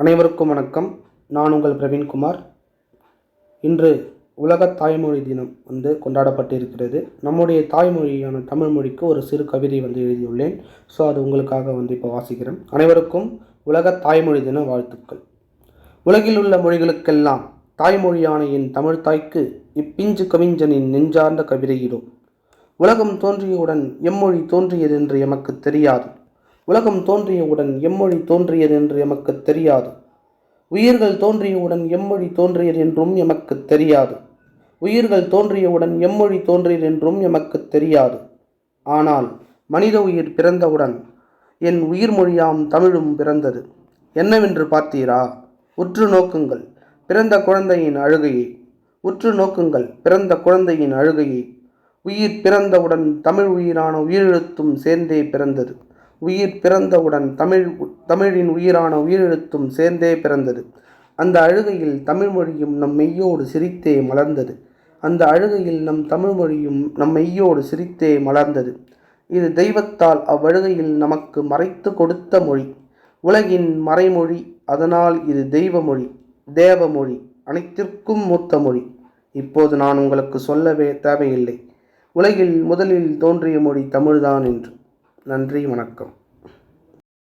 அனைவருக்கும் வணக்கம். நான் உங்கள் பிரவீன்குமார் இன்று உலக தாய்மொழி தினம் வந்து கொண்டாடப்பட்டிருக்கிறது. நம்முடைய தாய்மொழியான தமிழ் மொழிக்கு ஒரு சிறு கவிதை வந்து எழுதியுள்ளேன். ஸோ அது உங்களுக்காக வந்து இப்போ வாசிக்கிறேன். அனைவருக்கும் உலக தாய்மொழி தின வாழ்த்துக்கள். உலகில் உள்ள மொழிகளுக்கெல்லாம் தாய்மொழியான என் தமிழ் தாய்க்கு இப்பிஞ்சு கவிஞனின் நெஞ்சார்ந்த கவிதையிடும் உலகம் தோன்றியவுடன் எம்மொழி தோன்றியது என்று எமக்கு தெரியாது. உலகம் தோன்றியவுடன் எம்மொழி தோன்றியது என்று எமக்கு தெரியாது. உயிர்கள் தோன்றியவுடன் எம்மொழி தோன்றியதென்றும் எமக்கு தெரியாது. உயிர்கள் தோன்றியவுடன் எம்மொழி தோன்றியதென்றும் எமக்கு தெரியாது. ஆனால் மனித உயிர் பிறந்தவுடன் என் உயிர் மொழியாம் தமிழும் பிறந்தது. என்னவென்று பார்த்தீரா? உற்று நோக்குங்கள் பிறந்த குழந்தையின் அழுகையை. உற்று நோக்குங்கள் பிறந்த குழந்தையின் அழுகையை. உயிர் பிறந்தவுடன் தமிழ் உயிரான உயிரெழுத்தும் சேர்ந்தே பிறந்தது. உயிர் பிறந்தவுடன் தமிழ் தமிழின் உயிரான உயிரெழுத்தும் சேர்ந்தே பிறந்தது. அந்த அழுகையில் தமிழ் மொழியும் நம் மெய்யோடு சிரித்தே மலர்ந்தது. அந்த அழுகையில் நம் தமிழ் மொழியும் நம் மெய்யோடு சிரித்தே மலர்ந்தது. இது தெய்வத்தால் அவ்வழுகையில் நமக்கு மறைத்து கொடுத்த மொழி. உலகின் மறைமொழி அதனால் இது தெய்வ மொழி தேவ மொழி அனைத்திற்கும் மூத்த மொழி. இப்போது நான் உங்களுக்கு சொல்லவே தேவையில்லை. உலகில் முதலில் தோன்றிய மொழி தமிழ்தான் என்று. நன்றி வணக்கம்.